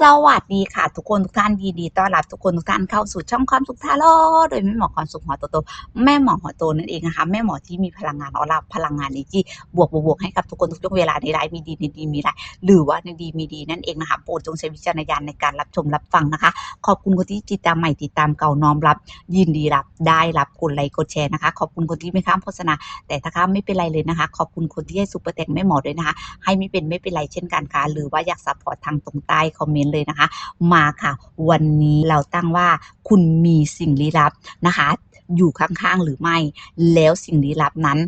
สวัสดีค่ะ ทุกคนทุกท่านยินดีต้อนรับทุกคนทุกท่านเข้าสู่ช่องความสุขทาโร่โดยแม่หมอความสุขหัวโตโตแม่หมอหัวโตนั่นเองนะคะแม่หมอที่มีพลังงานออร่าพลังงานในที่บวกบวกให้กับทุกคนทุกช่วงเวลาในไลฟ์มีดีในดีมีร้ายหรือว่าในดีมีดีนั่นเองนะคะโปรดจงใช้วิจารณญาณในการรับชมรับฟังนะคะ ขอบคุณคนที่ติดตามใหม่ติดตามเก่าน้อมรับ ยินดีรับได้รับกดไลค์กดแชร์นะคะ ขอบคุณคนที่ไม่ข้ามโฆษณาแต่ถ้าข้ามไม่เป็นไรเลยนะคะ ขอบคุณคนที่ให้ซุปเปอร์แตงแม่หมอด้วยนะคะ ให้ไม่เป็นไม่เป็นไรเช่นกันค่ะหรือว่าอยากซัพพอร์ตทางตรงใต้คอมเมนต์เลยนะคะ มาค่ะ วันนี้เราตั้งว่าคุณมีสิ่งลี้ลับนะคะ อยู่ข้างๆหรือไม่ แล้วสิ่งลี้ลับนั้น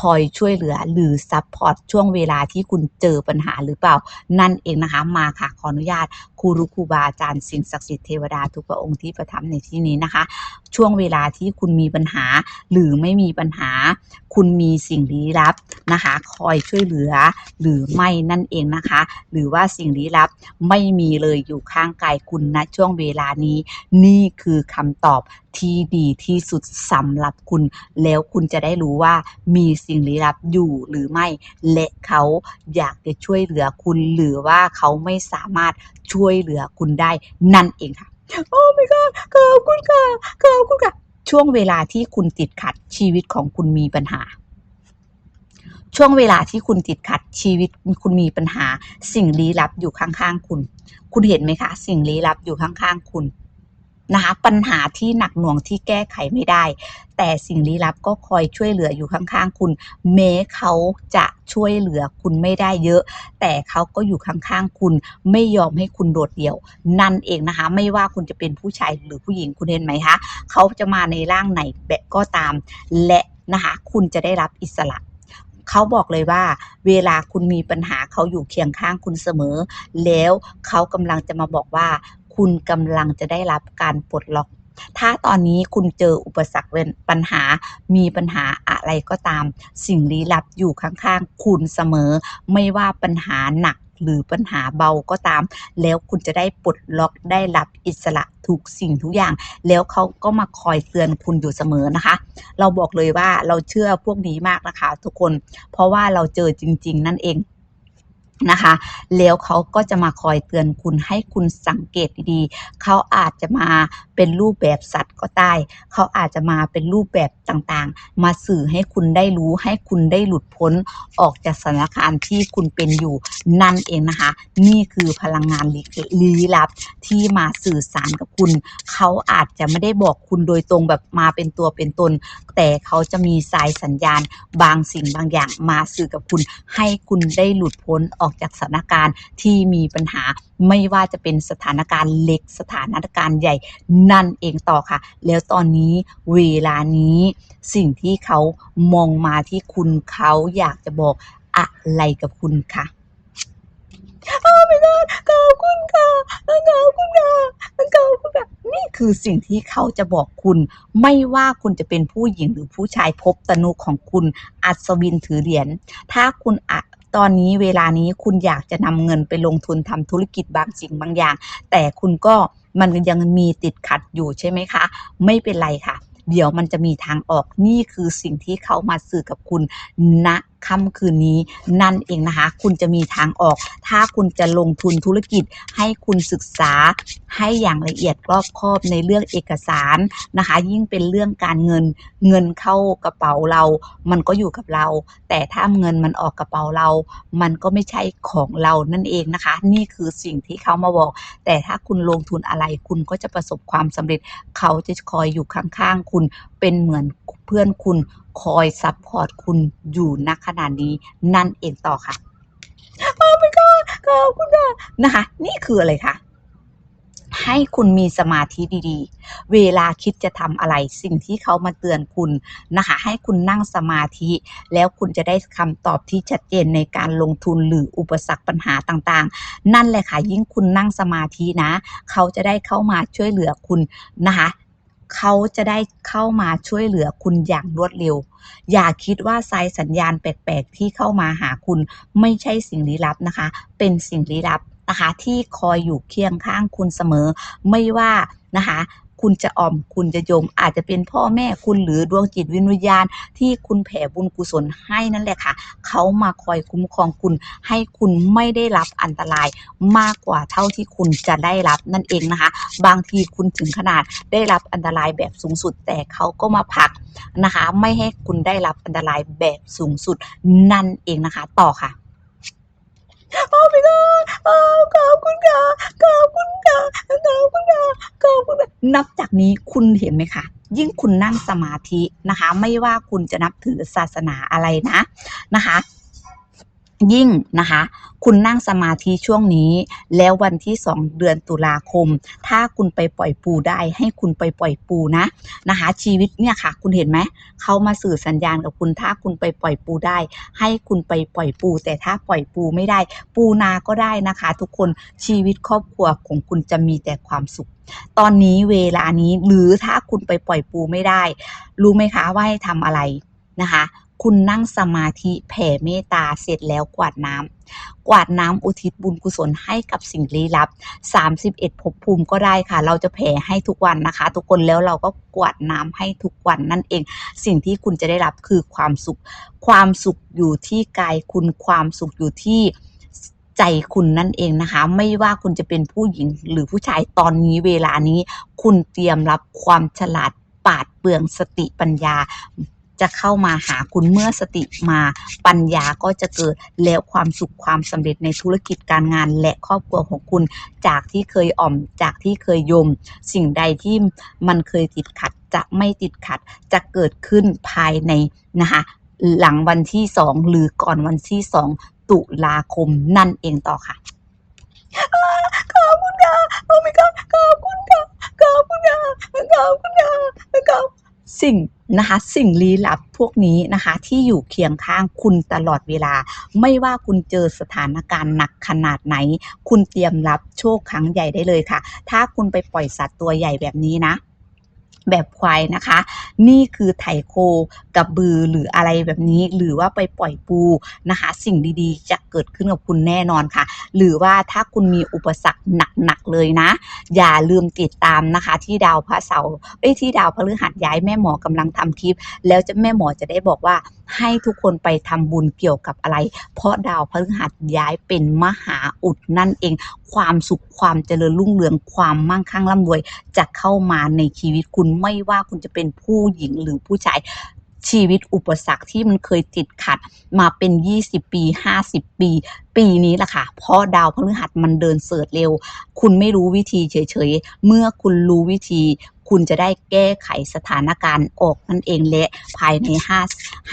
คอยช่วยเหลือหรือซัพพอร์ตช่วงเวลาที่คุณเจอปัญหาหรือเปล่า นั่นเองนะคะมาค่ะขออนุญาตครูรุครูบาอาจารย์สิ่งศักดิ์สิทธิ์เทวดาทุกพระองค์ที่ประทับในที่นี้นะคะ ช่วงเวลาที่คุณมีปัญหาหรือไม่มีปัญหา คุณมีสิ่งลี้ลับนะคะ คอยช่วยเหลือหรือไม่นั่นเองนะคะ หรือว่าสิ่งลี้ลับไม่มีเลยอยู่ข้างกายคุณณช่วงเวลานี้ นี่คือคำตอบที่ดีที่สุดสำหรับคุณ แล้วคุณจะได้รู้ว่ามีสิ่งลี้ลับอยู่หรือไม่ และเขาอยากจะช่วยเหลือคุณ หรือว่าเขาไม่สามารถช่วยเหลือคุณได้นั่นเองค่ะ โอ้ my god ขอบคุณค่ะขอบคุณค่ะ ช่วงเวลาที่คุณติดขัดชีวิตของคุณมีปัญหา ช่วงเวลาที่คุณติดขัดชีวิตคุณมีปัญหา สิ่งลี้ลับอยู่ข้างๆคุณ คุณเห็นไหมคะ สิ่งลี้ลับอยู่ข้างๆคุณ นะคะปัญหาที่หนักหน่วงที่แก้ไขไม่ได้ แต่สิ่งลี้ลับก็คอยช่วยเหลืออยู่ข้างๆ คุณแม้เขาจะช่วยเหลือคุณไม่ได้เยอะ แต่เขาก็อยู่ข้างๆ คุณไม่ยอมให้คุณโดดเดี่ยว นั่นเองนะคะ ไม่ว่าคุณจะเป็นผู้ชายหรือผู้หญิงคุณเห็นไหมคะเขาจะมาในร่างไหนแบบก็ตาม และนะคะคุณจะได้รับอิสระเขาบอกเลยว่า เวลาคุณมีปัญหาเขาอยู่เคียงข้างคุณเสมอ แล้วเขากำลังจะมาบอกว่า คุณกำลังจะได้รับการปลดล็อก ถ้าตอนนี้คุณเจออุปสรรคเป็นปัญหา มีปัญหาอะไรก็ตาม สิ่งลี้ลับอยู่ข้างๆ คุณเสมอ ไม่ว่าปัญหาหนักหรือปัญหาเบาก็ตาม แล้วคุณจะได้ปลดล็อกได้รับอิสระทุกสิ่งทุกอย่าง แล้วเขาก็มาคอยเตือนคุณอยู่เสมอนะคะ เราบอกเลยว่าเราเชื่อพวกนี้มากนะคะ ทุกคน เพราะว่าเราเจอจริง ๆ นั่นเอง นะคะ แล้วเขาก็จะมาคอยเตือนคุณให้คุณสังเกตดีๆ เขาอาจจะมา เป็นรูปแบบสัตว์ก็ได้เขาอาจจะมาเป็นรูปแบบต่างๆ มาสื่อให้คุณได้รู้ให้คุณได้หลุดพ้นออกจากสถานการณ์ที่คุณเป็นอยู่นั่นเองนะคะ นี่คือพลังงานลี้ลับที่มาสื่อสารกับคุณ เขาอาจจะไม่ได้บอกคุณโดยตรงแบบมาเป็นตัวเป็นตน แต่เขาจะมีสายสัญญาณ บางสิ่งบางอย่างมาสื่อกับคุณ ให้คุณได้หลุดพ้นออกจากสถานการณ์ที่มีปัญหา ไม่ว่าจะเป็นสถานการณ์เล็กสถานการณ์ใหญ่นั่นเองต่อค่ะ แล้วตอนนี้เวลานี้สิ่งที่เขามองมาที่คุณเขาอยากจะบอกอะไรกับคุณค่ะโอ้ my god ขอบคุณค่ะขอบคุณค่ะขอบคุณค่ะนี่คือสิ่งที่เขาจะบอกคุณ ไม่ว่าคุณจะเป็นผู้หญิงหรือผู้ชายภพตนุของคุณอัศวินถือเหรียญถ้าคุณอะตอนนี้เวลานี้คุณอยากจะนำเงินไปลงทุนทำธุรกิจบางสิ่งบางอย่าง แต่คุณก็ มันยังมีติดขัดอยู่ใช่ไหมคะ ไม่เป็นไรค่ะ เดี๋ยวมันจะมีทางออกนี่คือสิ่งที่เขามาสื่อกับคุณณค่ำคืนนี้นั่นเองนะคะ คุณจะมีทางออก ถ้าคุณจะลงทุนธุรกิจให้คุณศึกษาให้อย่างละเอียดรอบคอบในเรื่องเอกสารนะคะ ยิ่งเป็นเรื่องการเงินเงินเข้ากระเป๋าเรา มันก็อยู่กับเรา แต่ถ้าเงินมันออกกระเป๋าเรา มันก็ไม่ใช่ของเรานั่นเองนะคะ นี่คือสิ่งที่เขามาบอก แต่ถ้าคุณลงทุนอะไรคุณก็จะประสบความสำเร็จ เขาจะคอยอยู่ข้างๆ คุณเป็นเหมือน เพื่อนคุณคอยซัพพอร์ตคุณอยู่ณขณะนี้นั่นเองต่อค่ะโอ้ my god ขอบคุณค่ะนะคะ นี่คืออะไรคะให้คุณมีสมาธิดีๆ เวลาคิดจะทำอะไรสิ่งที่เขามาเตือนคุณนะคะ ให้คุณนั่งสมาธิ แล้วคุณจะได้คำตอบที่ชัดเจนในการลงทุนหรืออุปสรรคปัญหาต่างๆ นั่นแหละค่ะยิ่งคุณนั่งสมาธินะ เขาจะได้เข้ามาช่วยเหลือคุณนะคะ เขาจะได้เข้ามาช่วยเหลือคุณอย่างรวดเร็ว อย่าคิดว่าสายสัญญาณแปลกๆ ที่เข้ามาหาคุณไม่ใช่สิ่งลี้ลับนะคะ เป็นสิ่งลี้ลับนะคะที่คอยอยู่เคียงข้างคุณเสมอ ไม่ว่านะคะ คุณจะอ่อมคุณจะโยม อาจจะเป็นพ่อแม่คุณหรือดวงจิตวิญญาณ ที่คุณแผ่บุญกุศลให้นั่นแหละค่ะ เขามาคอยคุ้มครองคุณ ให้คุณไม่ได้รับอันตรายมากกว่าเท่าที่คุณจะได้รับนั่นเองนะคะ บางทีคุณถึงขนาดได้รับอันตรายแบบสูงสุด แต่เขาก็มาผลักนะคะ ไม่ให้คุณได้รับอันตรายแบบสูงสุดนั่นเองนะคะ ต่อค่ะโอ้ my god โอ้ขอบคุณค่ะ นับจากนี้คุณเห็นไหมคะยิ่งคุณนั่งสมาธินะคะ ไม่ว่าคุณจะนับถือศาสนาอะไรนะนะคะ ยิ่งนะคะ คุณนั่งสมาธิช่วงนี้ แล้ววันที่ 2 เดือนตุลาคม ถ้าคุณไปปล่อยปูได้ให้คุณไปปล่อยปูนะนะคะ ชีวิตเนี่ยค่ะ คุณเห็นไหมเขามาสื่อสัญญาณกับคุณถ้าคุณไปปล่อยปูได้ ให้คุณไปปล่อยปู แต่ถ้าปล่อยปูไม่ได้ ปูนาก็ได้นะคะ ทุกคนชีวิตครอบครัวของคุณจะมีแต่ความสุข ตอนนี้เวลานี้หรือถ้าคุณไปปล่อยปูไม่ได้ รู้ไหมคะว่าให้ทำอะไรนะคะ คุณนั่งสมาธิแผ่เมตตาเสร็จแล้วกวาดน้ำกวาดน้ำอุทิศบุญกุศลให้กับสิ่งลี้ลับ 31ภพภูมิก็ได้ค่ะ เราจะแผ่ให้ทุกวันนะคะ ทุกคนแล้วเราก็กวาดน้ำให้ทุกวันนั่นเอง สิ่งที่คุณจะได้รับคือความสุข ความสุขอยู่ที่กายคุณความสุขอยู่ที่ใจคุณนั่นเองนะคะ ไม่ว่าคุณจะเป็นผู้หญิงหรือผู้ชายตอนนี้เวลานี้ คุณเตรียมรับความฉลาดปาดเปรื่องสติปัญญา จะเข้ามาหาคุณเมื่อสติมาปัญญาก็จะเกิดแล้วความสุขความสำเร็จในธุรกิจการงานและครอบครัวของคุณ จากที่เคยอ่อมจากที่เคยยม สิ่งใดที่มันเคยติดขัดจะไม่ติดขัดจะเกิดขึ้นภายในนะคะหลังวันที่สองหรือก่อนวันที่สองตุลาคมนั่นเองต่อค่ะขอบคุณค่ะโอ้ my god ขอบคุณค่ะขอบคุณค่ะขอบคุณค่ะขอบ สิ่งนะคะสิ่งลี้ลับพวกนี้นะคะที่อยู่เคียงข้างคุณตลอดเวลา ไม่ว่าคุณเจอสถานการณ์หนักขนาดไหน คุณเตรียมรับโชคครั้งใหญ่ได้เลยค่ะ ถ้าคุณไปปล่อยสัตว์ตัวใหญ่แบบนี้นะ แบบควายนะคะ นี่คือไถโคกับบือหรืออะไรแบบนี้ หรือว่าไปปล่อยปูนะคะ สิ่งดีๆ จะเกิดขึ้นกับคุณแน่นอนค่ะ หรือว่าถ้าคุณมีอุปสรรคหนักๆเลยนะ อย่าลืมติดตามนะคะ ที่ดาวพระเสาร์เอ้ยที่ดาวพฤหัสย้ายแม่หมอกำลังทำคลิป แล้วจะแม่หมอจะได้บอกว่าให้ทุกคนไปทำบุญเกี่ยวกับอะไร เพราะดาวพฤหัสย้ายเป็นมหาอุดนั่นเอง ความสุขความเจริญรุ่งเรืองความมั่งคั่งร่ำรวยจะเข้ามาในชีวิตคุณไม่ว่าคุณจะเป็นผู้หญิงหรือผู้ชายชีวิตอุปสรรคที่มันเคยติดขัดมาเป็น 20 ปี 50 ปี ปีนี้แหละค่ะ เพราะดาวพฤหัสมันเดินเสิร์ชเร็ว คุณไม่รู้วิธีเฉยๆ เมื่อคุณรู้วิธี คุณจะได้แก้ไขสถานการณ์ออกนั่นเองและ ภายใน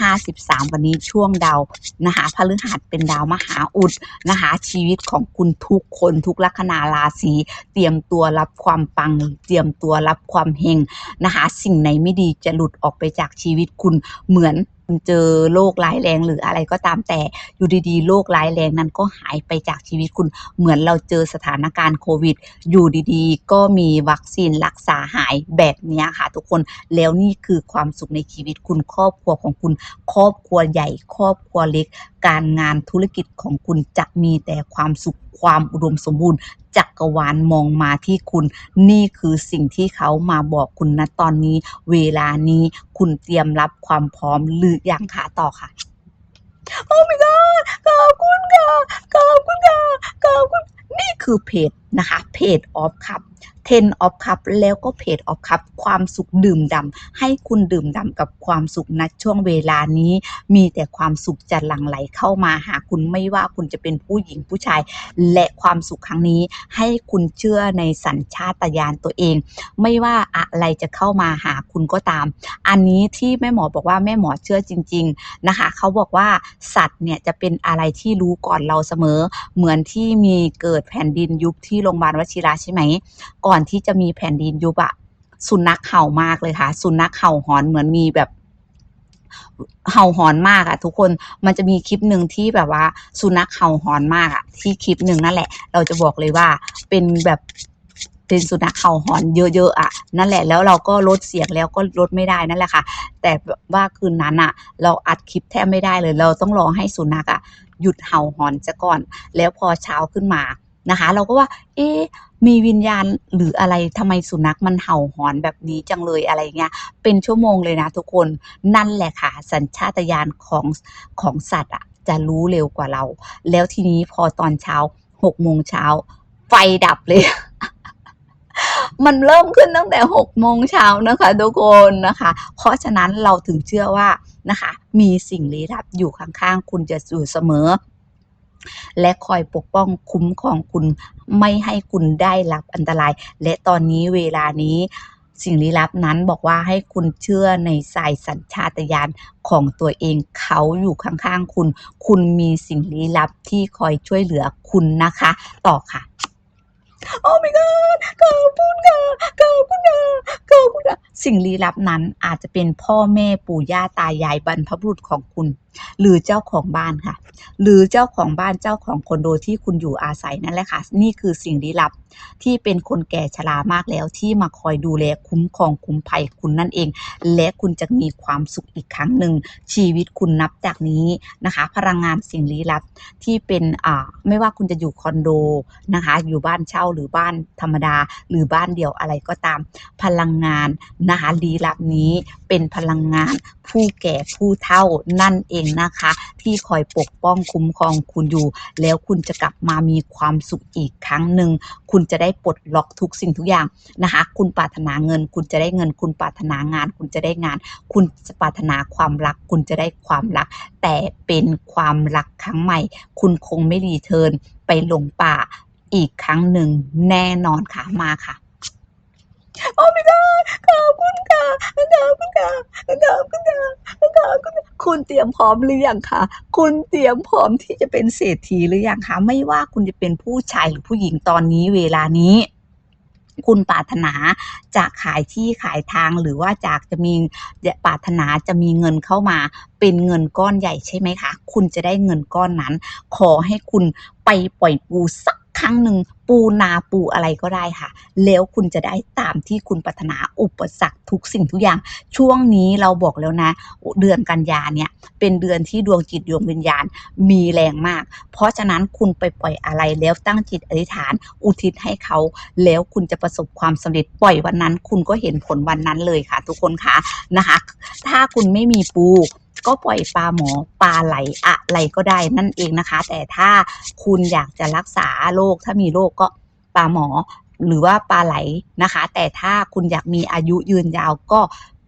5 53 วันนี้ช่วงดาวนะคะพฤหัสเป็นดาวมหาอุดนะคะชีวิตของคุณทุกคนทุกลัคนาราศีเตรียมตัวรับความปัง เตรียมตัวรับความเฮงนะคะสิ่งไหนไม่ดีจะหลุดออกไปจากชีวิตคุณเหมือน คุณเจอโรคร้ายแรงหรืออะไรก็ตามแต่อยู่ดีๆโรคร้ายแรงนั้นก็หายไปจากชีวิตคุณเหมือนเราเจอสถานการณ์โควิด อยู่ดีๆ ก็มีวัคซีนรักษาหายแบบนี้ค่ะทุกคนแล้วนี่คือความสุขในชีวิตคุณครอบครัวของคุณ ครอบครัวใหญ่ ครอบครัวเล็ก การงานธุรกิจของคุณจะมีแต่ความสุขความอุดมสมบูรณ์ จักรวาลมองมาที่คุณ นี่คือสิ่งที่เขามาบอกคุณนะตอนนี้ เวลานี้คุณเตรียมรับความพร้อมหรืออยังคะต่อค่ะโอ้ my god ขอบคุณค่ะขอบคุณค่ะขอบคุณ นี่คือเพจนะคะเพจออฟคับ10 of cup แล้วก็เพจ of cup ความสุขดื่มดำให้คุณดื่มดำกับความสุขณช่วงเวลานี้ มีแต่ความสุขจะหลั่งไหลเข้ามาหาคุณไม่ว่าคุณจะเป็นผู้หญิงผู้ชาย และความสุขครั้งนี้ ให้คุณเชื่อในสัญชาตญาณตัวเอง ไม่ว่าอะไรจะเข้ามาหาคุณก็ตาม อันนี้ที่แม่หมอบอกว่าแม่หมอเชื่อจริง ๆนะคะ เขาบอกว่าสัตว์เนี่ยจะเป็นอะไรที่รู้ก่อนเราเสมอ เหมือนที่มีเกิดแผ่นดินยุบที่โรงพยาบาลวชิระใช่ไหม ก่อนที่จะมีแผ่นดินยุบอะสุนัขเห่ามากเลยค่ะ สุนัขเห่าหอนเหมือนมีแบบเห่าหอนมากอะทุกคนมันจะมีคลิปหนึ่งที่แบบว่า สุนัขเห่าหอนมากอะที่คลิปหนึ่งนั่นแหละ เราจะบอกเลยว่าเป็นแบบเป็นสุนัขเห่าหอนเยอะๆอะนั่นแหละแล้วเราก็ลดเสียงแล้วก็ลดไม่ได้นั่นแหละค่ะ แต่ว่าคืนนั้นอะเราอัดคลิปแทบไม่ได้เลย เราต้องรอให้สุนัขอะหยุดเห่าหอนซะก่อน แล้วพอเช้าขึ้นมา นะคะ เราก็ว่า เอ๊ะมีวิญญาณหรืออะไรทำไมสุนัขมันเห่าหอนแบบนี้จังเลยอะไรเงี้ย เป็นชั่วโมงเลยนะทุกคนนั่นแหละค่ะ สัญชาตญาณของของสัตว์อะจะรู้เร็วกว่าเรา แล้วทีนี้พอตอนเช้าหกโมงเช้าไฟดับเลย มันเริ่มขึ้นตั้งแต่หกโมงเช้านะคะทุกคนนะคะ เพราะฉะนั้นเราถึงเชื่อว่านะคะ มีสิ่งลี้ลับอยู่ข้างๆ คุณจะอยู่เสมอ และคอยปกป้องคุ้มครองคุณไม่ให้คุณได้รับอันตราย และตอนนี้เวลานี้สิ่งลี้ลับนั้นบอกว่าให้คุณเชื่อในสายสัญชาตญาณของตัวเองเขาอยู่ข้างๆคุณ คุณมีสิ่งลี้ลับที่คอยช่วยเหลือคุณนะคะ ต่อค่ะ โอ้ my god ขอบคุณค่ะขอบคุณค่ะขอบคุณค่ะ สิ่งลี้ลับนั้นอาจจะเป็นพ่อแม่ปู่ย่าตายายบรรพบุรุษของคุณ หรือเจ้าของบ้านค่ะ หรือเจ้าของบ้านเจ้าของคอนโดที่คุณอยู่อาศัยนั่นแหละค่ะ นี่คือสิ่งลี้ลับที่เป็นคนแก่ชรามากแล้วที่มาคอยดูแลคุ้มครองคุ้มภัยคุณนั่นเอง และคุณจะมีความสุขอีกครั้งหนึ่งชีวิตคุณนับจากนี้นะคะ พลังงานสิ่งลี้ลับที่เป็นอ่าไม่ว่าคุณจะอยู่คอนโดนะคะ อยู่บ้านเช่าหรือบ้านธรรมดา หรือบ้านเดี่ยวอะไรก็ตาม พลังงานนะคะลี้ลับนี้เป็นพลังงานผู้แก่ผู้เฒ่านั่นเองนะคะ ที่คอยปกป้องคุ้มครองคุณอยู่ แล้วคุณจะกลับมามีความสุขอีกครั้งหนึ่งคุณจะได้ปลดล็อกทุกสิ่งทุกอย่างนะคะ คุณปรารถนาเงิน คุณจะได้เงิน คุณปรารถนางาน คุณจะได้งาน คุณจะปรารถนาความรัก คุณจะได้ความรัก แต่เป็นความรักครั้งใหม่ คุณคงไม่รีเทิร์นไปหลงป่าอีกครั้งหนึ่งแน่นอนค่ะมาค่ะ โอ้ my god ขอบคุณค่ะขอบคุณค่ะขอบคุณค่ะขอบคุณค่ะคุณเตรียมพร้อมหรือยังคะคุณเตรียมพร้อมที่จะเป็นเศรษฐีหรือยังคะไม่ว่าคุณจะเป็นผู้ชายหรือผู้หญิงตอนนี้เวลานี้คุณปรารถนาจะขายที่ขายทางหรือว่าจากจะมีปรารถนาจะมีเงินเข้ามาเป็นเงินก้อนใหญ่ใช่ไหมคะ คุณจะได้เงินก้อนนั้น ขอให้คุณไปปล่อยปูสักครั้งหนึ่ง ปูนาปูอะไรก็ได้ค่ะ แล้วคุณจะได้ตามที่คุณปรารถนาอุปสรรคทุกสิ่งทุกอย่าง ช่วงนี้เราบอกแล้วนะ เดือนกันยาเนี่ย เป็นเดือนที่ดวงจิตดวงวิญญาณมีแรงมาก เพราะฉะนั้นคุณไปปล่อยอะไรแล้วตั้งจิตอธิษฐาน อุทิศให้เขา แล้วคุณจะประสบความสำเร็จปล่อยวันนั้น คุณก็เห็นผลวันนั้นเลยค่ะ ทุกคนคะนะคะ ถ้าคุณไม่มีปู ก็ปล่อยปลาหมอปลาไหลอะไรก็ได้นั่นเองนะคะ แต่ถ้าคุณอยากจะรักษาโรคถ้ามีโรคก็ปลาหมอหรือว่าปลาไหลนะคะ แต่ถ้าคุณอยากมีอายุยืนยาวก็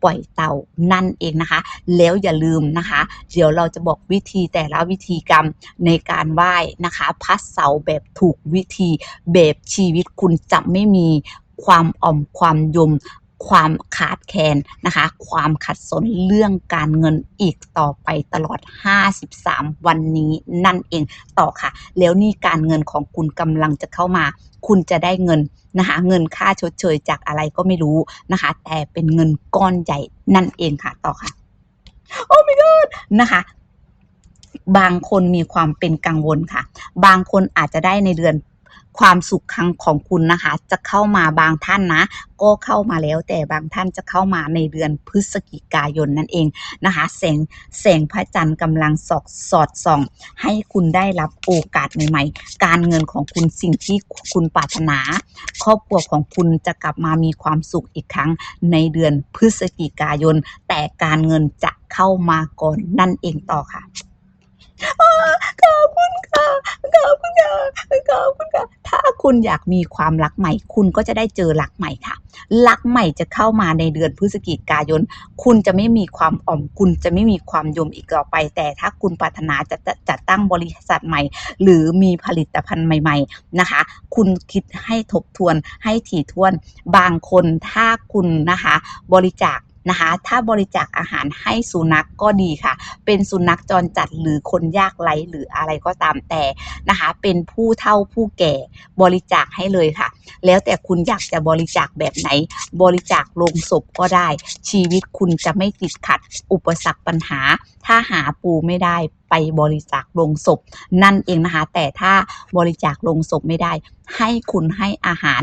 ปล่อยเต่านั่นเองนะคะ แล้วอย่าลืมนะคะ เดี๋ยวเราจะบอกวิธีแต่ละวิธีกรรมในการไหว้นะคะพัดเสาแบบถูกวิธีแบบชีวิตคุณจะไม่มีความอ่อมความยม ความขาดแคลนนะคะ ความขัดสนเรื่องการเงินอีกต่อไปตลอด 53 วันนี้นั่นเองต่อค่ะ แล้วนี่การเงินของคุณกำลังจะเข้ามา คุณจะได้เงินนะคะเงินค่าชดเชยจากอะไรก็ไม่รู้นะคะ แต่เป็นเงินก้อนใหญ่นั่นเองค่ะต่อค่ะ โอ้ my god นะคะบางคนมีความเป็นกังวลค่ะ บางคนอาจจะได้ในเดือน ความสุขครั้งของคุณนะคะ จะเข้ามาบางท่านนะ ก็เข้ามาแล้วแต่บางท่านจะเข้ามาในเดือนพฤศจิกายนนั่นเองนะคะแสงแสงพระจันทร์กำลังสอกสอดส่อง ให้คุณได้รับโอกาสใหม่ ๆ การเงินของคุณสิ่งที่คุณปรารถนา ครอบครัวของคุณจะกลับมามีความสุขอีกครั้งในเดือนพฤศจิกายน แต่การเงินจะเข้ามาก่อนนั่นเองต่อค่ะ ขอบคุณค่ะขอบคุณค่ะขอบคุณค่ะถ้าคุณอยากมีความรักใหม่ คุณก็จะได้เจอรักใหม่ค่ะรักใหม่จะเข้ามาในเดือนพฤศจิกายน คุณจะไม่มีความอ่อม คุณจะไม่มีความยมอีกต่อไป แต่ถ้าคุณปรารถนาจะจะจัดตั้งบริษัทใหม่ หรือมีผลิตภัณฑ์ใหม่ ๆนะคะ คุณคิดให้ทบทวนให้ถี่ถ้วน บางคนถ้าคุณนะคะ บริจาค นะคะ ถ้าบริจาคอาหารให้สุนัขกก็ดีค่ะ เป็นสุนัขจรจัดหรือคนยากไร้หรืออะไรก็ตามแต่นะคะ เป็นผู้เฒ่าผู้แก่บริจาคให้เลยค่ะ แล้วแต่คุณอยากจะบริจาคแบบไหน บริจาคลงศพก็ได้ ชีวิตคุณจะไม่ติดขัด อุปสรรคปัญหา ถ้าหาปูไม่ได้ไปบริจาคลงศพ นั่นเองนะคะ แต่ถ้าบริจาคลงศพไม่ได้ ให้คุณให้อาหาร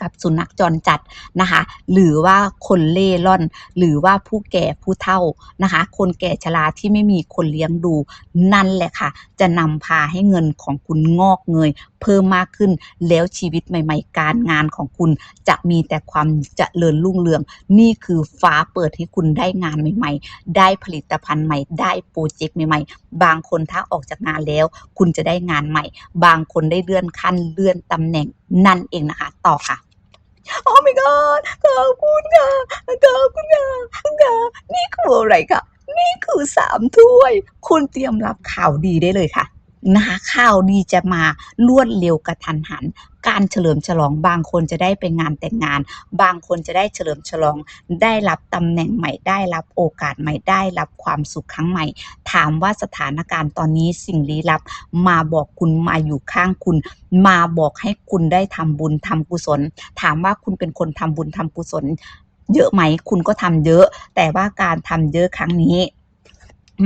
กับสุนัขจรจัดนะคะ หรือว่าคนเล่ร่อน หรือว่าผู้แก่ผู้เฒ่านะคะ คนแก่ชราที่ไม่มีคนเลี้ยงดูนั่นแหละค่ะ จะนำพาให้เงินของคุณงอกเงย เพิ่มมากขึ้น แล้วชีวิตใหม่ ๆ การงานของคุณจะมีแต่ความจเจริญรุ่งเรือง นี่คือฟ้าเปิดให้คุณได้งานใหม่ ๆ ได้ผลิตภัณฑ์ใหม่ ได้โปรเจกต์ใหม่ ๆ บางคนถ้าออกจากงานแล้ว คุณจะได้งานใหม่ บางคนได้เลื่อนขั้นเลื่อนตำแหน่งนั่นเองนะคะ ต่อค่ะโอ้ my god ขอบคุณค่ะขอบคุณค่ะค่ะนี่คืออะไรคะนี่คือสามถ้วย คุณเตรียมรับข่าวดีได้เลยค่ะ นะคะข่าวดีจะมารวดเร็วกระทันหัน การเฉลิมฉลองบางคนจะได้ไปงานแต่งงาน บางคนจะได้เฉลิมฉลองได้รับตำแหน่งใหม่ได้รับโอกาสใหม่ได้รับความสุขครั้งใหม่ ถามว่าสถานการณ์ตอนนี้สิ่งลี้ลับ มาบอกคุณมาอยู่ข้างคุณ มาบอกให้คุณได้ทำบุญทำกุศล ถามว่าคุณเป็นคนทำบุญทำกุศล เยอะไหมคุณก็ทำเยอะ แต่ว่าการทำเยอะครั้งนี้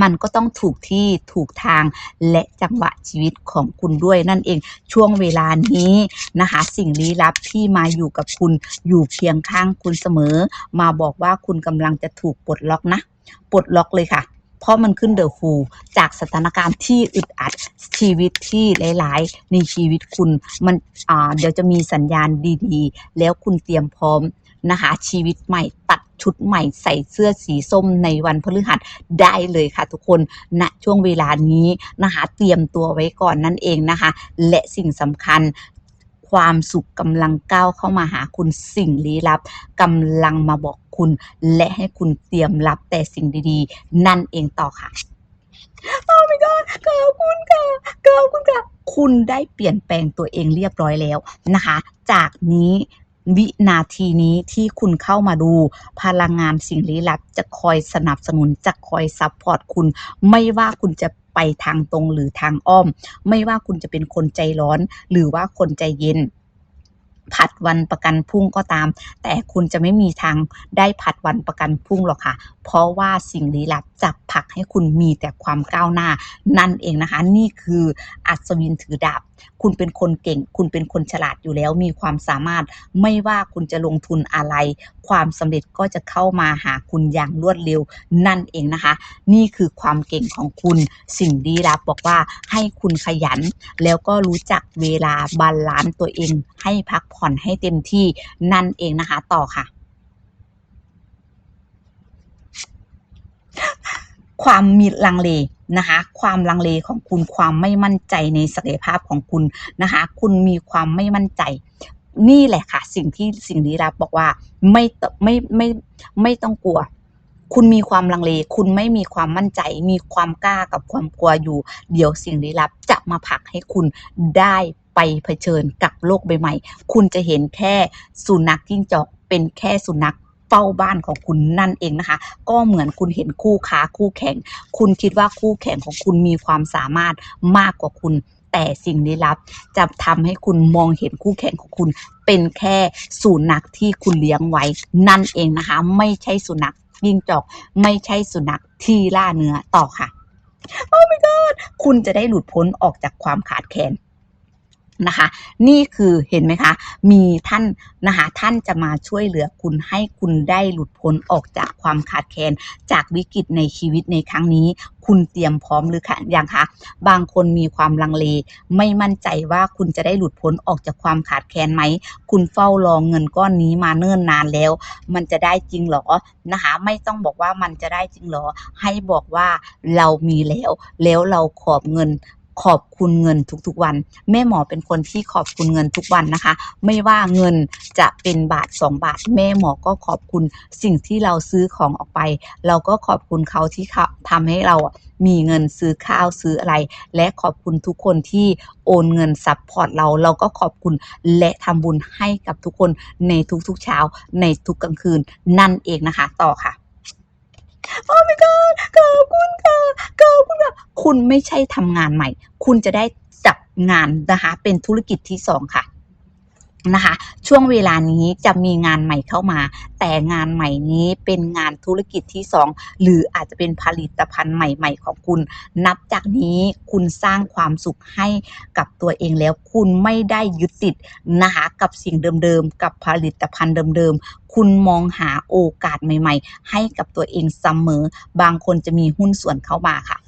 มันก็ต้องถูกที่ถูกทางและจังหวะชีวิตของคุณด้วยนั่นเองช่วงเวลานี้นะคะ สิ่งลี้ลับที่มาอยู่กับคุณอยู่เคียงข้างคุณเสมอ มาบอกว่าคุณกำลังจะถูกปลดล็อกนะปลดล็อกเลยค่ะเพราะมันขึ้นเดอะฟูจากสถานการณ์ที่อึดอัดชีวิตที่หลาย ๆ ในชีวิตคุณมันเดี๋ยวจะมีสัญญาณดี ๆ แล้วคุณเตรียมพร้อม นะคะ ชีวิตใหม่ตัดชุดใหม่ใส่เสื้อสีส้มในวันพฤหัสได้เลยค่ะทุกคนณช่วงเวลานี้นะคะ เตรียมตัวไว้ก่อนนั่นเองนะคะ และสิ่งสำคัญความสุขกำลังก้าวเข้ามาหาคุณสิ่งลี้ลับกำลังมาบอกคุณ และให้คุณเตรียมรับแต่สิ่งดีๆ นั่นเองต่อค่ะโอ้ my god ขอบคุณค่ะขอบคุณค่ะ คุณได้เปลี่ยนแปลงตัวเองเรียบร้อยแล้วนะคะ จากนี้ วินาทีนี้ที่คุณเข้ามาดูพลังงานสิ่งลี้ลับ จะคอยสนับสนุนจะคอยซัพพอร์ตคุณ ไม่ว่าคุณจะไปทางตรงหรือทางอ้อม ไม่ว่าคุณจะเป็นคนใจร้อน หรือว่าคนใจเย็นผัดวันประกันพรุ่งก็ตาม แต่คุณจะไม่มีทางได้ผัดวันประกันพรุ่งหรอกค่ะ เพราะว่าสิ่งลี้ลับจะผลักให้คุณมีแต่ความก้าวหน้า นั่นเองนะคะ นี่คืออัศวินถือดาบ คุณเป็นคนเก่ง คุณเป็นคนฉลาดอยู่แล้ว มีความสามารถ ไม่ว่าคุณจะลงทุนอะไร ความสำเร็จก็จะเข้ามาหาคุณอย่างรวดเร็วนั่นเองนะคะ นี่คือความเก่งของคุณ สิ่งลี้ลับบอกว่าให้คุณขยัน แล้วก็รู้จักเวลาบาลานซ์ตัวเอง ให้พักผ่อนให้เต็มที่นั่นเองนะคะ ต่อค่ะความมีลังเล นะคะ ความลังเลของคุณความไม่มั่นใจในศักยภาพของคุณนะคะ คุณมีความไม่มั่นใจ นี่แหละค่ะ สิ่งที่สิ่งลี้ลับบอกว่าไม่ตไม่ไม่ไม่ต้องกลัว คุณมีความลังเล คุณไม่มีความมั่นใจ มีความกล้ากับความกลัวอยู่ เดี๋ยวสิ่งลี้ลับจะมาผลักให้คุณได้ไปเผชิญกับโลกใบใหม่ คุณจะเห็นแค่สุนัขจิ้งจอกเป็นแค่สุนัข เฝ้าบ้านของคุณนั่นเองนะคะ ก็เหมือนคุณเห็นคู่ค้าคู่แข่ง คุณคิดว่าคู่แข่งของคุณมีความสามารถมากกว่าคุณ แต่สิ่งลี้ลับ จะทำให้คุณมองเห็นคู่แข่งของคุณเป็นแค่สุนัขที่คุณเลี้ยงไว้นั่นเองนะคะ ไม่ใช่สุนัขยิ่งจอก ไม่ใช่สุนัขที่ล่าเนื้อต่อค่ะโอ้ my god คุณจะได้หลุดพ้นออกจากความขาดแคลน นะคะ นี่คือเห็นไหมคะ มีท่านนะคะท่านจะมาช่วยเหลือคุณให้คุณได้หลุดพ้นออกจากความขาดแคลนจากวิกฤตในชีวิตในครั้งนี้ คุณเตรียมพร้อมหรือคะยังคะบางคนมีความลังเล ไม่มั่นใจว่าคุณจะได้หลุดพ้นออกจากความขาดแคลนไหม คุณเฝ้ารองเงินก้อนนี้มาเนิ่นนานแล้ว มันจะได้จริงหรอนะคะ ไม่ต้องบอกว่ามันจะได้จริงหรอ ให้บอกว่าเรามีแล้ว แล้วเราขอบเงิน ขอบคุณเงินทุกๆวัน แม่หมอเป็นคนที่ขอบคุณเงินทุกวันนะคะ ไม่ว่าเงินจะเป็นบาท 2 บาท แม่หมอก็ขอบคุณสิ่งที่เราซื้อของออกไป เราก็ขอบคุณเขาที่เขาทำให้เรามีเงินซื้อข้าวซื้ออะไร และขอบคุณทุกคนที่โอนเงินซัพพอร์ตเราเราก็ขอบคุณและทำบุญให้กับทุกคนในทุกๆเช้าในทุกกลางคืนนั่นเองนะคะ ต่อค่ะ โอ้ my god ขอบคุณค่ะขอบคุณค่ะคุณไม่ใช่ทำงานใหม่ คุณจะได้จับงานนะคะ เป็นธุรกิจที่สองค่ะนะคะช่วงเวลานี้จะมีงานใหม่เข้ามา แต่งานใหม่นี้เป็นงานธุรกิจที่สองหรืออาจจะเป็นผลิตภัณฑ์ใหม่ ๆ ของคุณ นับจากนี้คุณสร้างความสุขให้กับตัวเองแล้วคุณไม่ได้ยึดติดนะคะกับสิ่งเดิมๆ กับผลิตภัณฑ์เดิมๆ คุณมองหาโอกาสใหม่ ๆ ให้กับตัวเองเสมอ บางคนจะมีหุ้นส่วนเข้ามาค่ะ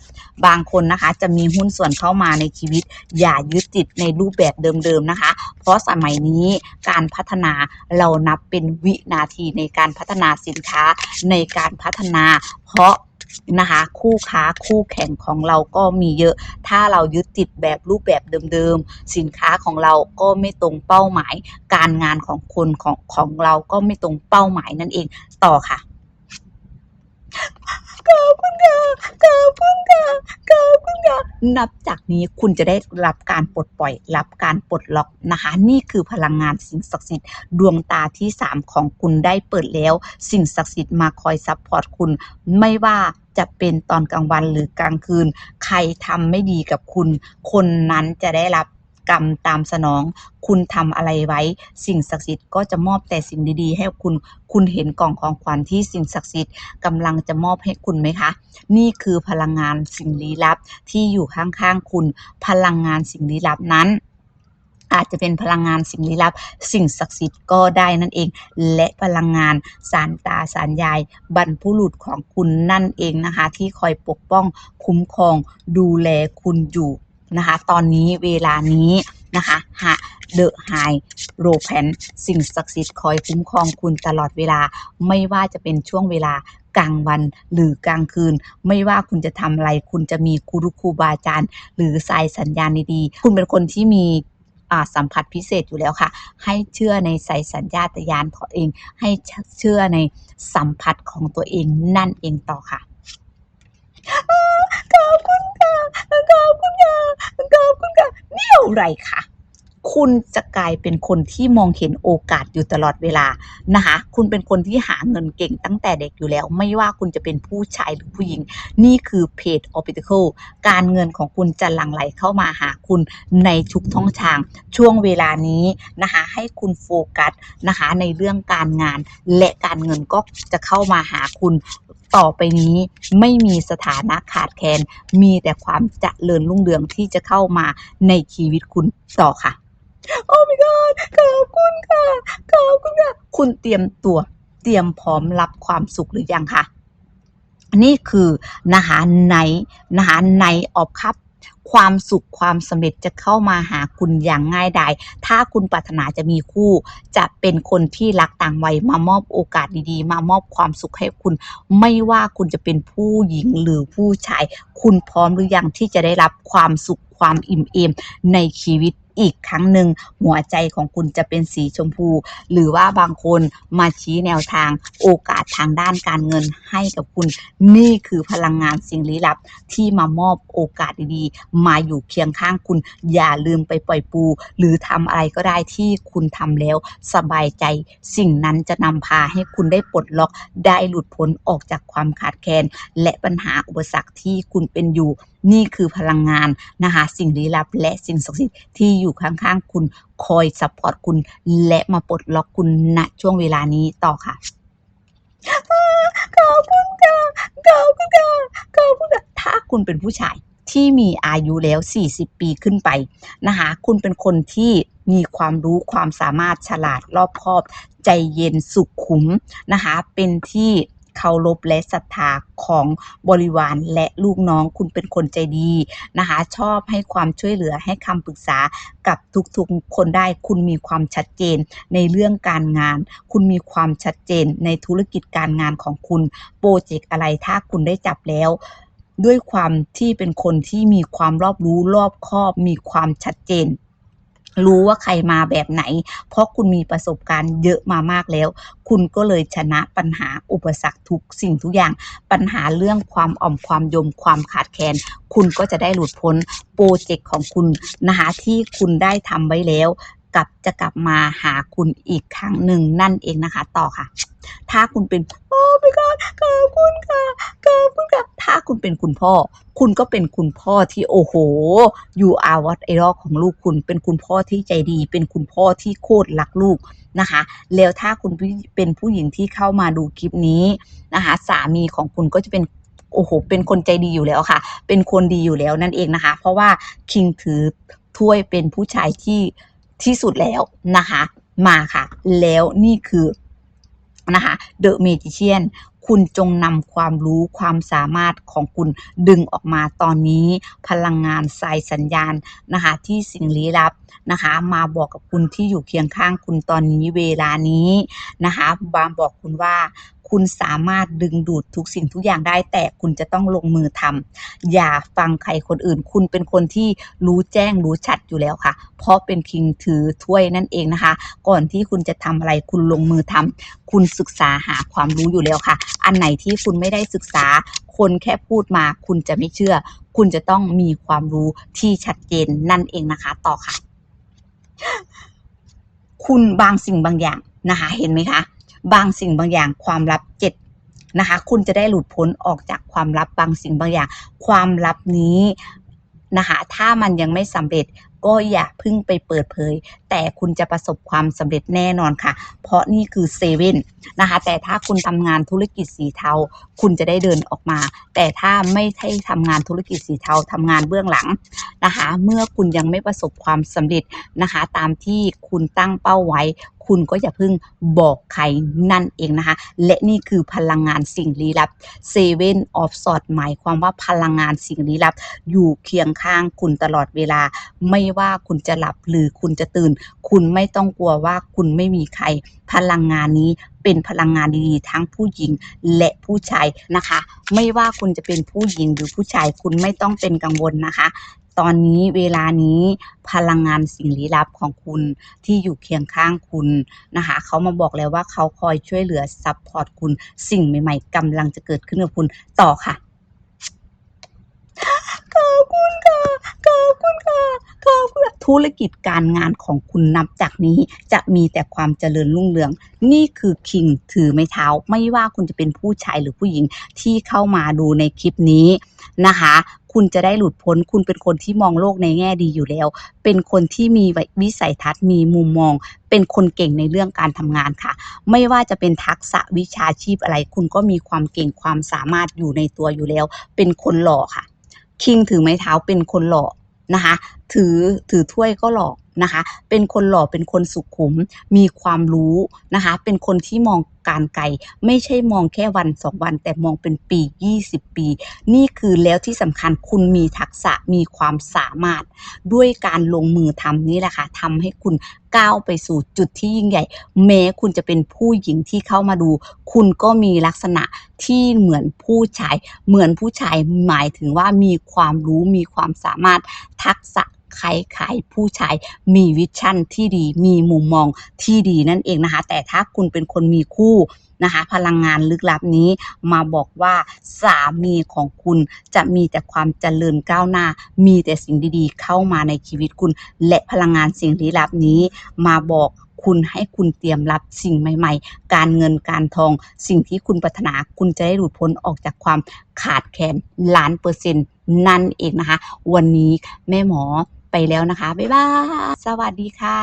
บางคนนะคะจะมีหุ้นส่วนเข้ามาในชีวิต อย่ายึดติดในรูปแบบเดิมๆนะคะ เพราะสมัยนี้การพัฒนาเรานับเป็นวินาทีในในการพัฒนาสินค้าในการพัฒนาเพราะนะคะคู่ค้าคู่แข่งของเราก็มีเยอะ ถ้าเรายึดติดแบบรูปแบบเดิมๆ สินค้าของเราก็ไม่ตรงเป้าหมาย การงานของคนของของเราก็ไม่ตรงเป้าหมายนั่นเองต่อค่ะขอบคุณ นับจากนี้คุณจะได้รับการปลดปล่อย รับการปลดล็อกนะคะ นี่คือพลังงานสิ่งศักดิ์สิทธิ์ดวงตาที่ 3 ของคุณได้เปิดแล้ว สิ่งศักดิ์สิทธิ์มาคอยซัพพอร์ตคุณ ไม่ว่าจะเป็นตอนกลางวันหรือกลางคืน ใครทำไม่ดีกับคุณ คนนั้นจะได้รับ กรรมตามสนอง คุณทำอะไรไว้ สิ่งศักดิ์สิทธิ์ก็จะมอบแต่สิ่งดีๆ ให้คุณคุณเห็นกล่องของขวัญที่สิ่งศักดิ์สิทธิ์กำลังจะมอบให้คุณไหมคะ นี่คือพลังงานสิ่งลี้ลับที่อยู่ข้างๆคุณ พลังงานสิ่งลี้ลับนั้นอาจจะเป็นพลังงานสิ่งลี้ลับ สิ่งศักดิ์สิทธิ์ก็ได้นั่นเอง และพลังงานสารตาสารยาย บรรพุรุษของคุณนั่นเองนะคะ ที่คอยปกป้องคุ้มครองดูแลคุณอยู่ นะคะ ตอนนี้เวลานี้นะคะฮะเดอะไฮโรแพนสิ่งศักดิ์สิทธิ์คอยคุ้มครองคุณตลอดเวลา ไม่ว่าจะเป็นช่วงเวลากลางวันหรือกลางคืน ไม่ว่าคุณจะทำอะไร คุณจะมีครูรุครูบาอาจารย์ หรือสายสัญญาณดีๆคุณเป็นคนที่มีสัมผัสพิเศษอยู่แล้วค่ะ ให้เชื่อในสายสัญญาตญาณของเอง ให้เชื่อในสัมผัสของตัวเองนั่นเองต่อค่ะ ขอบคุณค่ะขอบคุณค่ะขอบคุณค่ะนี่อะไรคะคุณจะกลายเป็นคนที่มองเห็นโอกาสอยู่ตลอดเวลานะคะ คุณเป็นคนที่หาเงินเก่งตั้งแต่เด็กอยู่แล้ว ไม่ว่าคุณจะเป็นผู้ชายหรือผู้หญิง นี่คือเพจ o p t i c a l การเงินของคุณจะหลั่งไหลเข้ามาหาคุณในทุกท่องทาง ช่วงเวลานี้นะคะ ให้คุณโฟกัสนะคะในเรื่องการงาน และการเงินก็จะเข้ามาหาคุณ ต่อไปนี้ไม่มีสถานะขาดแคลน มีแต่ความเจริญรุ่งเรืองที่จะเข้ามาในชีวิตคุณต่อค่ะ โอ้ my god ขอบคุณค่ะ ขอบคุณค่ะ คุณเตรียมตัว เตรียมพร้อมรับความสุขหรือยังคะนี่คือนะคะไนนะคะไนออฟคัพ ความสุขความสำเร็จจะเข้ามาหาคุณอย่างง่ายดายถ้าคุณปรารถนาจะมีคู่ จะเป็นคนที่รักต่างวัยมามอบโอกาสดีๆ มามอบความสุขให้คุณ ไม่ว่าคุณจะเป็นผู้หญิงหรือผู้ชาย คุณพร้อมหรือยังที่จะได้รับความสุขความอิ่มเอมในชีวิต อีกครั้งหนึ่งหัวใจของคุณจะเป็นสีชมพู หรือว่าบางคนมาชี้แนวทางโอกาสทางด้านการเงินให้กับคุณ นี่คือพลังงานสิ่งลี้ลับ ที่มามอบโอกาสดีๆ มาอยู่เคียงข้างคุณ อย่าลืมไปปล่อยปู หรือทำอะไรก็ได้ที่คุณทำแล้ว สบายใจ สิ่งนั้นจะนำพาให้คุณได้ปลดล็อกได้หลุดพ้นออกจากความขาดแคลนและปัญหาอุปสรรคที่คุณเป็นอยู่นี่คือพลังงานนะคะสิ่งลี้ลับและสิ่งศักดิ์สิทธิ์ที่อยู่ข้างๆคุณคอยซัพพอร์ตคุณ และมาปลดล็อกคุณณช่วงเวลานี้ต่อค่ะขอบคุณค่ะขอบคุณค่ะขอบคุณค่ะถ้าคุณเป็นผู้ชายที่มีอายุแล้ว 40 ปีขึ้นไปนะคะ คุณเป็นคนที่มีความรู้ความสามารถฉลาดรอบคอบ ใจเย็นสุขุมนะคะ เป็นที่ เคารพและศรัทธาของบริวารและลูกน้องคุณเป็นคนใจดีนะคะ ชอบให้ความช่วยเหลือให้คำปรึกษากับทุกๆคนได้ คุณมีความชัดเจนในเรื่องการงาน คุณมีความชัดเจนในธุรกิจการงานของคุณโปรเจกต์อะไรถ้าคุณได้จับแล้วด้วยความที่เป็นคนที่มีความรอบรู้รอบคอบมีความชัดเจน รู้ว่าใครมาแบบไหน เพราะคุณมีประสบการณ์เยอะมามากแล้ว คุณก็เลยชนะปัญหาอุปสรรคทุกสิ่งทุกอย่าง ปัญหาเรื่องความอ่อมความยมความขาดแคลน คุณก็จะได้หลุดพ้นโปรเจกต์ของคุณนะคะที่คุณได้ทำไว้แล้ว กลับจะกลับมาหาคุณอีกครั้งหนึ่งนั่นเองนะคะ ต่อค่ะ ถ้าคุณเป็นโอ้ my god ขอบคุณค่ะขอบคุณค่ะถ้าคุณเป็นคุณพ่อ คุณก็เป็นคุณพ่อที่โอ้โห you are what i d o l ของลูกคุณ เป็นคุณพ่อที่ใจดี เป็นคุณพ่อที่โคตรรักลูกนะคะ แล้วถ้าคุณเป็นผู้หญิงที่เข้ามาดูคลิปนี้นะคะ สามีของคุณก็จะเป็นโอ้โห เป็นคนใจดีอยู่แล้วค่ะ เป็นคนดีอยู่แล้วนั่นเองนะคะ เพราะว่าคิงถือถ้วยเป็นผู้ชายที่ ที่สุดแล้วนะคะ มาค่ะ แล้วนี่คือนะคะเดอะเมจิเชียน คุณจงนำความรู้ความสามารถของคุณดึงออกมาตอนนี้ พลังงานสายสัญญาณนะคะที่สิ่งลี้ลับนะคะมาบอกกับคุณที่อยู่เคียงข้างคุณตอนนี้เวลานี้นะคะบามบอกคุณว่าคุณสามารถดึงดูดทุกสิ่งทุกอย่างได้ แต่คุณจะต้องลงมือทำอย่าฟังใครคนอื่น คุณเป็นคนที่รู้แจ้งรู้ชัดอยู่แล้วค่ะ เพราะเป็นคิงถือถ้วยนั่นเองนะคะ ก่อนที่คุณจะทำอะไรคุณลงมือทำคุณศึกษาหาความรู้อยู่แล้วค่ะอันไหนที่คุณไม่ได้ศึกษา คนแค่พูดมาคุณจะไม่เชื่อ คุณจะต้องมีความรู้ที่ชัดเจนนั่นเองนะคะ ต่อค่ะ คุณบางสิ่งบางอย่างนะคะ เห็นไหมคะ บางสิ่งบางอย่างความลับเจ็ดนะคะ คุณจะได้หลุดพ้นออกจากความลับบางสิ่งบางอย่าง ความลับนี้นะคะ ถ้ามันยังไม่สำเร็จก็อย่าพิ่งไปเปิดเผย แต่คุณจะประสบความสำเร็จแน่นอนค่ะ เพราะนี่คือเซเว่นนะคะ แต่ถ้าคุณทำงานธุรกิจสีเทา คุณจะได้เดินออกมา แต่ถ้าไม่ใช่ทำงานธุรกิจสีเทาทำงานเบื้องหลังนะคะ เมื่อคุณยังไม่ประสบความสำเร็จนะคะ ตามที่คุณตั้งเป้าไว้ คุณก็อย่าเพิ่งบอกใครนั่นเองนะคะ และนี่คือพลังงานสิ่งลี้ลับ Seven of Swords หมายความว่าพลังงานสิ่งลี้ลับ อยู่เคียงข้างคุณตลอดเวลา ไม่ว่าคุณจะหลับหรือคุณจะตื่นคุณไม่ต้องกลัวว่าคุณไม่มีใคร พลังงานนี้เป็นพลังงานดีๆ ทั้งผู้หญิงและผู้ชายนะคะ ไม่ว่าคุณจะเป็นผู้หญิงหรือผู้ชายคุณไม่ต้องเป็นกังวลนะคะ ตอนนี้เวลานี้พลังงานสิ่งลี้ลับของคุณที่อยู่เคียงข้างคุณนะคะเขามาบอกแล้วว่าเขาคอยช่วยเหลือซัพพอร์ตคุณสิ่งใหม่ ๆกำลังจะเกิดขึ้นกับคุณต่อค่ะขอบคุณค่ะ ขอบคุณค่ะขอบคุณธุรกิจการงานของคุณนับจากนี้จะมีแต่ความเจริญรุ่งเรือง นี่คือคิงถือไม้เท้า ไม่ว่าคุณจะเป็นผู้ชายหรือผู้หญิงที่เข้ามาดูในคลิปนี้นะคะคุณจะได้หลุดพ้น คุณเป็นคนที่มองโลกในแง่ดีอยู่แล้ว เป็นคนที่มีวิสัยทัศน์ มีมุมมอง เป็นคนเก่งในเรื่องการทำงานค่ะ ไม่ว่าจะเป็นทักษะวิชาชีพอะไร คุณก็มีความเก่งความสามารถอยู่ในตัวอยู่แล้ว เป็นคนหล่อค่ะ คิงถือไม้เท้าเป็นคนหล่อนะคะ ถือถือถ้วยก็หล่อนะคะ เป็นคนหล่อเป็นคนสุขุม มีความรู้นะคะ เป็นคนที่มองการไกล ไม่ใช่มองแค่วันสองวัน แต่มองเป็นปี 20 ปี นี่คือแล้วที่สำคัญคุณมีทักษะมีความสามารถ ด้วยการลงมือทำนี่แหละค่ะทำให้คุณก้าวไปสู่จุดที่ยิ่งใหญ่ แม้คุณจะเป็นผู้หญิงที่เข้ามาดู คุณก็มีลักษณะที่เหมือนผู้ชาย เหมือนผู้ชายหมายถึงว่ามีความรู้มีความสามารถทักษะ คล้ายผู้ชายมีวิชั่นที่ดีมีมุมมองที่ดีนั่นเองนะคะ แต่ถ้าคุณเป็นคนมีคู่นะคะ พลังงานลึกลับนี้มาบอกว่าสามีของคุณจะมีแต่ความเจริญก้าวหน้า มีแต่สิ่งดีๆ เข้ามาในชีวิตคุณ และพลังงานสิ่งลี้ลับนี้มาบอกคุณให้คุณเตรียมรับสิ่งใหม่ ๆ การเงินการทอง สิ่งที่คุณปรารถนาคุณจะได้หลุดพ้นออกจากความขาดแคลนล้านเปอร์เซ็นต์นั่นเองนะคะ วันนี้แม่หมอ ไปแล้วนะคะ บ๊ายบาย สวัสดีค่ะ